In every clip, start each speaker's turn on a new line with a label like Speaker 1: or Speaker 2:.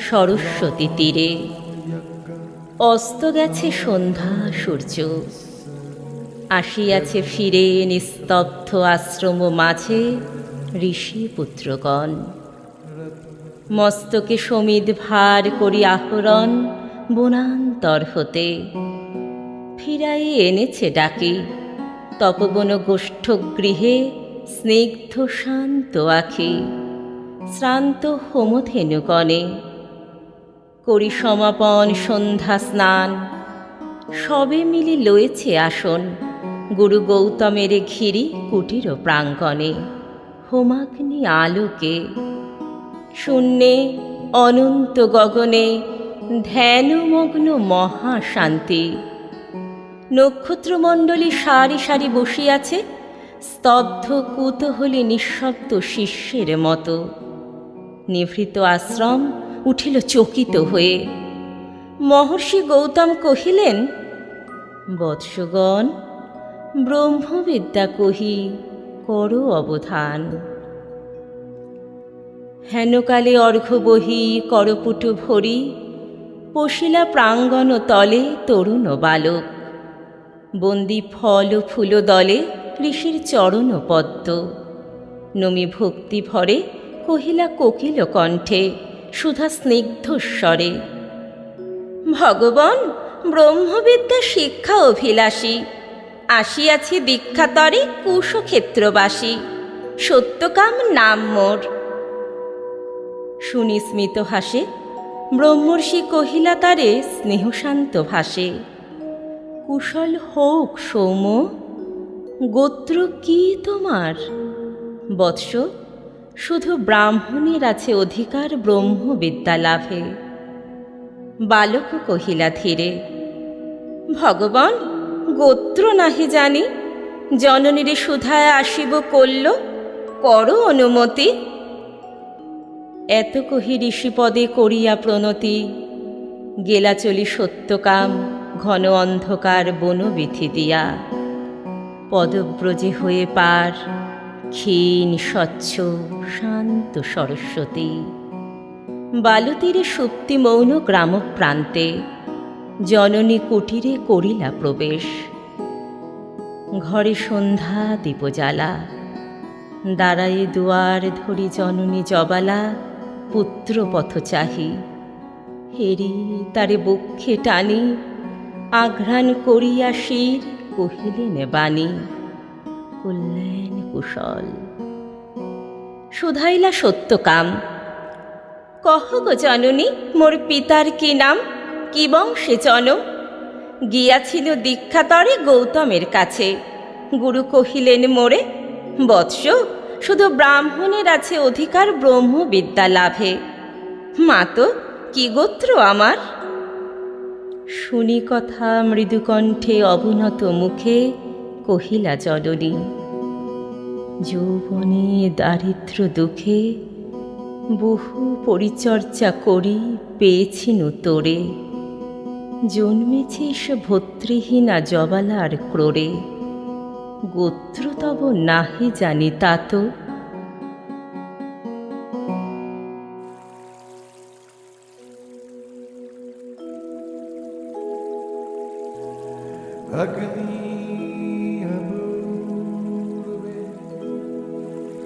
Speaker 1: সরস্বতী তীরে। অস্ত গেছে সন্ধ্যা, সূর্য। আসিয়াছে ফিরে নিস্তব্ধ আশ্রম মাঝে ঋষি পুত্রগণ। মস্তকে সমিদ ভার করি আহরণ বনান্তর হতে। ফিরাই এনেছে ডাকে, তপবন গোষ্ঠ গৃহে স্নিগ্ধ শান্ত আখি। শ্রান্ত হোমধেনুগণে করি সমাপন সন্ধ্যা স্নান। সবে মিলে লয়েছে আসন। গুরু গৌতমের ঘিরি কুটির প্রাঙ্গণে। হোমাগ্নি আলোকে। শূন্যে অনন্ত গগনে ধ্যানমগ্ন মহাশান্তি। নক্ষত্রমণ্ডলী সারি সারি বসিয়াছে, স্তব্ধ কুতূহলী নিঃশব্দ শিষ্যের মতো। নিভৃত আশ্রম উঠিল চকিত হয়ে। মহর্ষি গৌতম কহিলেন, বৎসগণ, ব্রহ্মবিদ্যা কহি, করো অবধান। হেনকালে অর্ঘ্য বহি, করপুটু ভরি, পশিলা প্রাঙ্গণ তলে তরুণ বালক। বন্দি ফল ফুল দলে ঋষির চরণ পদ্ম। নমি ভক্তি ভরে কহিলা কোকিল কণ্ঠে সুধা স্নিগ্ধ স্বরে, ভগবান, ব্রহ্মবিদ্যা শিক্ষা অভিলাষী। আসিয়াছি দীক্ষাতরে কুশক্ষেত্রবাসী। সত্যকাম নাম মোর। সুনিস্মিত হাসে, ব্রহ্মর্ষি কহিলা তারে স্নেহশান্ত ভাসে, কুশল হোক সৌম গোত্র কি তোমার? বৎস শুধু ব্রাহ্মণের আছে অধিকার, ব্রহ্মবিদ্যা লাভে। বালক কহিলা, ধীরে। ভগবান, গোত্র নাহি জানি। জননীরে সুধায় আসিব করল কর অনুমতি। এত কহি ঋষিপদে করিয়া প্রণতি। গেলা চলি সত্যকাম, ঘন অন্ধকার বনবিথি দিয়া। পদব্রজে হয়ে পার। ক্ষীণ, স্বচ্ছ, শান্ত সরস্বতী। বালুতীরে সুপ্তি মৌন গ্রাম প্রান্তে জননী কুটিরে করিলা প্রবেশ। ঘরে সন্ধ্যা দীপজ্বালা। দাঁড়ায়ে দুয়ার ধরি জননী জবালা, পুত্র পথ চাহি। হেরি তারে বক্ষে টানি, আঘ্রাণ করিয়া শির, কহিলেন বাণী, কল্যাণ কুশল। শুধাইলা সত্যকাম। কহ গো জননী, মোর পিতার কি নাম? কি বংশে জনম? গিয়াছিল দীক্ষাতরে গৌতমের কাছে। গুরু কহিলেন, মোরে, বৎস, শুধু ব্রাহ্মণের আছে অধিকার ব্রহ্ম ব্রহ্মবিদ্যা লাভে। মা তো, কি গোত্র আমার? শুনি কথা মৃদুকণ্ঠে অবনত মুখে কহিলা জননী। যৌবনে দারিদ্র দুঃখে বহু পরিচর্যা করি পেয়েছি তোরে জন্মেছিস ভত্রিহীনা জবালার ক্রোড়ে। গোত্র তব নাহি জানি
Speaker 2: তা তো। Agni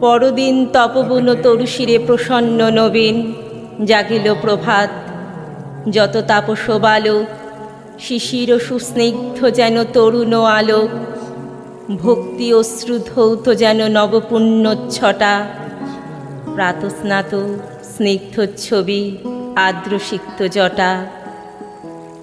Speaker 1: পরদিন তপবন তরুশিরে প্রসন্ন নবীন, জাগিল প্রভাত। যত তাপসবালো, শিশির সুস্নিগ্ধ যেন তরুণ আলো, ভক্তি অশ্রুধৌত যেন নবপুণ্যচ্ছটা প্রাতস্নাত, স্নিগ্ধ ছবি, আদ্রসিক্ত জটা।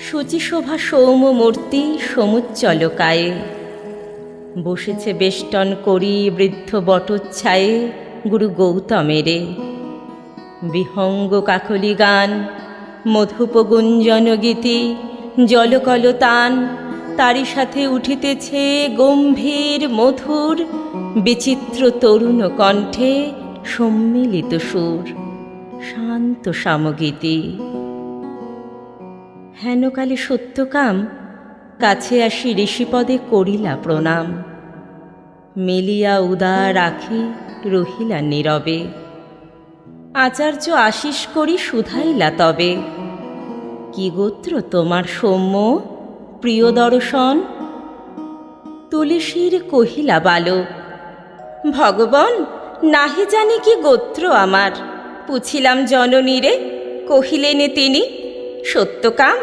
Speaker 1: সূচিশোভা সৌম্যমূর্তি সমুজ্জ্বলকায়ে বসেছে বেষ্টন করি বৃদ্ধ বটোচ্ছায়ে, গুরু গৌতমেরে। বিহঙ্গ কাকলি গান মধুপ গুঞ্জন গীতি, জলকলতান, তারই সাথে উঠিতেছে গম্ভীর মধুর, বিচিত্র তরুণ কণ্ঠে সম্মিলিত সুর, শান্ত সামগীতি। হেনকালে সত্যকাম, কাছে আসি ঋষিপদে করিলা প্রণাম। মেলিয়া উদার রাখি রহিলা নীরবে। আচার্য আশিস করি শুধাইলা তবে। কি গোত্র তোমার সৌম্য, প্রিয় দর্শন? তুলসীর কহিলা বালক, ভগবান, নাহি জানি কি গোত্র আমার। পুছিলাম জননীরে কহিলেনে তিনি, সত্যকাম,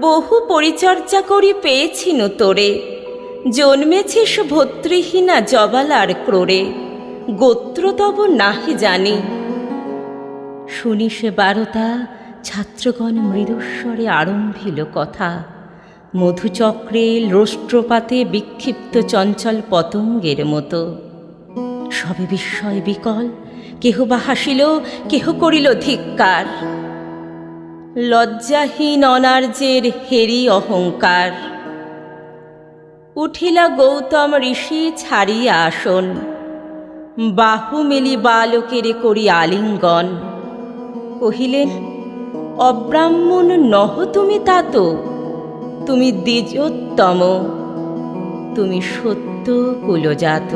Speaker 1: বহু পরিচর্যা করি পেয়েছিন তোরে। জন্মেছিস ভর্তৃহীনা জবালার ক্রোড়ে গোত্র তব নাহি জানি। শুনি সে বারতা, ছাত্রগণ মৃদুস্বরে আরম্ভিল কথা। মধুচক্রে রোষ্ট্রপাতে বিক্ষিপ্ত চঞ্চল পতঙ্গের মতো। সবে বিস্ময় বিকল, কেহ বা হাসিল, কেহ করিল ধিক্কার। লজ্জাহীন অনার্যের হেরি অহংকার। উঠিলা গৌতম ঋষি ছাড়িয়া আসন। বাহু মেলি বালকেরে করি আলিঙ্গন। কহিলেন, অব্রাহ্মণ নহ তুমি তাত তুমি দ্বিজোত্তম, তুমি সত্য কুলজাত।